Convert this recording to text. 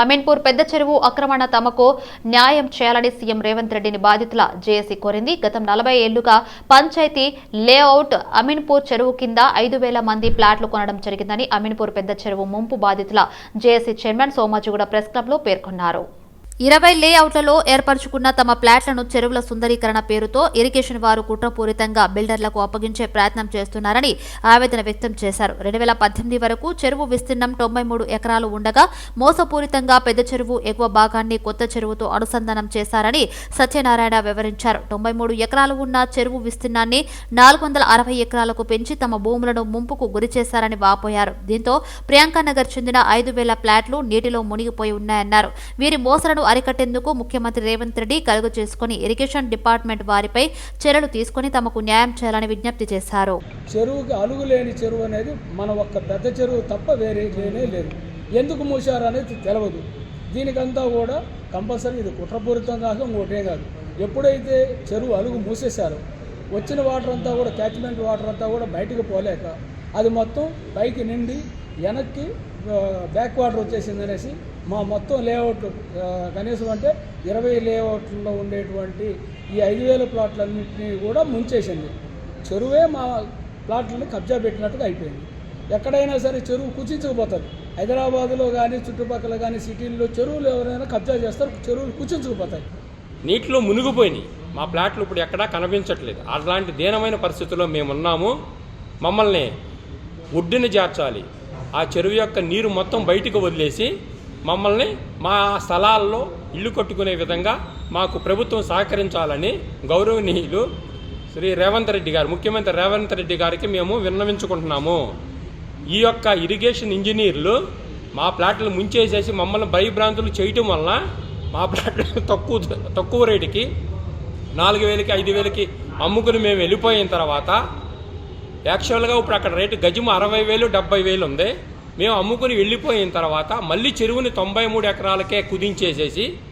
అమీన్పూర్ పెద్ద చెరువు ఆక్రమణ తమకు న్యాయం చేయాలని సీఎం రేవంత్ రెడ్డిని బాధితుల జేఏసీ కోరింది. గతం నలభై ఏళ్ళుగా పంచాయతీ లేఅవుట్ అమీన్పూర్ చెరువు కింద ఐదు వేల మంది ప్లాట్లు కొనడం జరిగిందని అమీన్పూర్ పెద్ద చెరువు ముంపు బాధితుల జేఏసీ చైర్మన్ సోమాజిగూడ ప్రెస్ క్లబ్లో పేర్కొన్నారు. ఇరవై లేఅవుట్లలో ఏర్పరచుకున్న తమ ప్లాట్లను చెరువుల సుందరీకరణ పేరుతో ఇరిగేషన్ వారు కుట్రపూరితంగా బిల్డర్లకు అప్పగించే ప్రయత్నం చేస్తున్నారని ఆవేదన వ్యక్తం చేశారు. రెండు వేల పద్దెనిమిది వరకు చెరువు విస్తీర్ణం తొంభై మూడు ఎకరాలు ఉండగా మోసపూరితంగా పెద్ద చెరువు ఎగువ భాగాన్ని కొత్త చెరువుతో అనుసంధానం చేశారని సత్యనారాయణ వివరించారు. తొంభై మూడు ఎకరాలు ఉన్న చెరువు విస్తీర్ణాన్ని నాలుగు వందల అరవై ఎకరాలకు పెంచి తమ భూములను ముంపుకు గురి చేశారని వాపోయారు. దీంతో ప్రియాంక నగర్ చెందిన ఐదు వేల ప్లాట్లు నీటిలో మునిగిపోయి ఉన్నాయన్నారు. వీరి మోసలను అరికట్టేందుకు ముఖ్యమంత్రి రేవంత్ రెడ్డి కలుగు చేసుకుని ఇరిగేషన్ డిపార్ట్మెంట్ వారిపై చర్యలు తీసుకుని తమకు న్యాయం చేయాలని విజ్ఞప్తి చేశారు. చెరువుకి అలుగు లేని చెరువు అనేది మన ఒక్క పెద్ద చెరువు తప్ప వేరే లేనే లేదు. ఎందుకు మూసారు అనేది తెలియదు దీనికంతా కూడా కంపల్సరీ ఇది కుట్రపూరితం కాక ఇంకోటే కాదు. ఎప్పుడైతే చెరువు అలుగు మూసేశారో వచ్చిన వాటర్ అంతా కూడా క్యాచ్మెంట్ వాటర్ అంతా కూడా బయటకు పోలేక అది మొత్తం పైకి నిండి వెనక్కి బ్యాక్ వాటర్ వచ్చేసింది అనేసి మా మొత్తం లేఅవుట్ కనీసం అంటే ఇరవై లేఅవుట్లో ఉండేటువంటి ఈ ఐదు వేల ప్లాట్లన్నింటినీ కూడా ముంచేసింది. చెరువే మా ప్లాట్లను కబ్జా పెట్టినట్టుగా అయిపోయింది. ఎక్కడైనా సరే చెరువు కుచించుకుపోతుంది. హైదరాబాద్లో కానీ చుట్టుపక్కల కానీ సిటీల్లో చెరువులు ఎవరైనా కబ్జా చేస్తారు చెరువులు కుచించుకుపోతాయి. నీటిలో మునిగిపోయినాయి. మా ప్లాట్లు ఇప్పుడు ఎక్కడా కనిపించట్లేదు. అలాంటి దీనమైన పరిస్థితుల్లో మేము ఉన్నాము మమ్మల్ని ఒడ్డుని చేర్చాలి. ఆ చెరువు యొక్క నీరు మొత్తం బయటకు వదిలేసి మమ్మల్ని మా స్థలాల్లో ఇల్లు కట్టుకునే విధంగా మాకు ప్రభుత్వం సహకరించాలని గౌరవనీయులు శ్రీ రేవంత్ రెడ్డి గారు ముఖ్యమంత్రి రేవంత్ రెడ్డి గారికి మేము విన్నవించుకుంటున్నాము. ఈ యొక్క ఇరిగేషన్ ఇంజనీర్లు మా ప్లాట్లు ముంచేసేసి మమ్మల్ని భయభ్రాంతులు చేయటం వలన మా ప్లాట్లు తక్కువ తక్కువ రేటుకి నాలుగు వేలకి ఐదు వేలకి అమ్ముకుని మేము వెళ్ళిపోయిన తర్వాత యాక్చువల్గా ఇప్పుడు అక్కడ రేటు గజము అరవై వేలు డెబ్బై వేలు ఉంది. మేము అమ్ముకుని వెళ్ళిపోయిన తర్వాత మళ్ళీ చెరువుని తొంభై మూడు ఎకరాలకే కుదించేసేసి